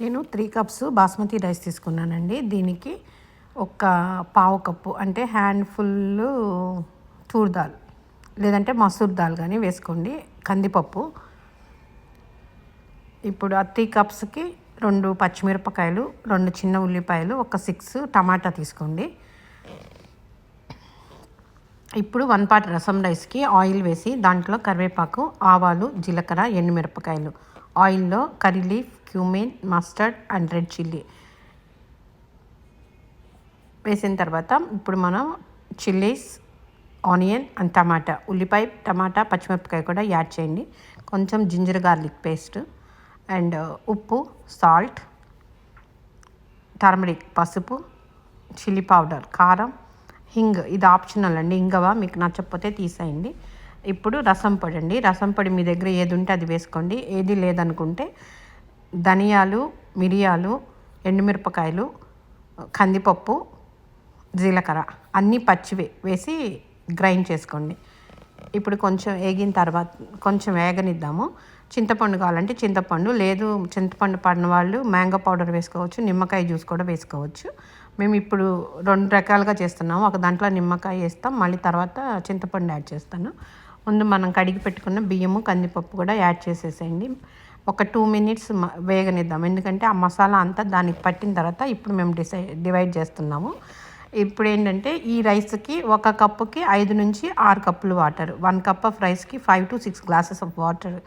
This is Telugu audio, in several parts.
నేను త్రీ కప్స్ బాస్మతి రైస్ తీసుకున్నానండి. దీనికి ఒక పావు కప్పు అంటే హ్యాండ్ఫుల్ తూర్ దాల్ లేదంటే మసూర్ దాల్ కానీ వేసుకోండి. కందిపప్పు. ఇప్పుడు ఆ త్రీ కప్స్కి రెండు పచ్చిమిరపకాయలు రెండు చిన్న ఉల్లిపాయలు ఒక సిక్స్ టమాటా తీసుకోండి. ఇప్పుడు వన్ పాట్ రసం రైస్కి ఆయిల్ వేసి దాంట్లో కరివేపాకు ఆవాలు జీలకర్ర ఎండుమిరపకాయలు. ఆయిల్లో curry leaf cumin mustard and red chilli వేసిన తర్వాత ఇప్పుడు మనం చిల్లీస్ ఆనియన్ అండ్ టమాటా ఉల్లిపాయ టమాటా పచ్చిమిరపకాయ కూడా యాడ్ చేయండి. కొంచెం జింజర్ గార్లిక్ పేస్ట్ అండ్ ఉప్పు సాల్ట్ టర్మరిక్ పసుపు చిల్లీ పౌడర్ కారం హింగ్ ఇది ఆప్షనల్ అండి. ఇంగవా మీకు నచ్చకపోతే తీసేయండి. ఇప్పుడు రసం పొడి అండి. రసం పొడి మీ దగ్గర ఏది ఉంటే అది వేసుకోండి. ఏది లేదనుకుంటే ధనియాలు మిరియాలు ఎండుమిరపకాయలు కందిపప్పు జీలకర్ర అన్నీ పచ్చివే వేసి గ్రైండ్ చేసుకోండి. ఇప్పుడు కొంచెం వేగిన తర్వాత కొంచెం వేగనిద్దాము. చింతపండు కావాలంటే చింతపండు లేదు చింతపండు పడిన వాళ్ళు మ్యాంగో పౌడర్ వేసుకోవచ్చు నిమ్మకాయ జ్యూస్ కూడా వేసుకోవచ్చు. మేము ఇప్పుడు రెండు రకాలుగా చేస్తున్నాము. ఒక దాంట్లో నిమ్మకాయ వేస్తాం. మళ్ళీ తర్వాత చింతపండు యాడ్ చేస్తాను. ముందు మనం కడిగి పెట్టుకున్న బియ్యము కందిపప్పు కూడా యాడ్ చేసేసేయండి. ఒక టూ మినిట్స్ వేగనిద్దాం. ఎందుకంటే ఆ మసాలా అంతా దానికి పట్టిన తర్వాత ఇప్పుడు మేము డిసైడ్ డివైడ్ చేస్తున్నాము. ఇప్పుడు ఏంటంటే ఈ రైస్కి ఒక కప్పుకి ఐదు నుంచి ఆరు కప్పులు వాటర్. వన్ కప్ ఆఫ్ రైస్కి five to six glasses of water.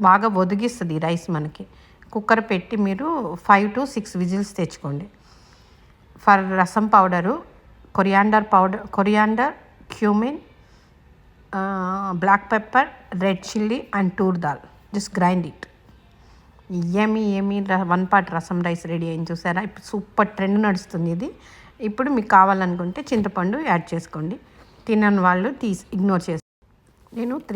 బాగా ఒదిగిస్తుంది రైస్ మనకి. కుక్కర్ పెట్టి మీరు ఫైవ్ టు సిక్స్ విజిల్స్ తెచ్చుకోండి. For rasam powder coriander powder coriander cumin black pepper red chilli and toor dal. Just grind it. ఏమి ఏమి one part rasam rice ready అయింది చూసారా? ఇప్పుడు సూపర్ ట్రెండ్ నడుస్తుంది ఇది. ఇప్పుడు మీకు కావాలనుకుంటే చింతపండు యాడ్ చేసుకోండి. తినని వాళ్ళు తీసి ఇగ్నోర్ చేసి నేను త్రీ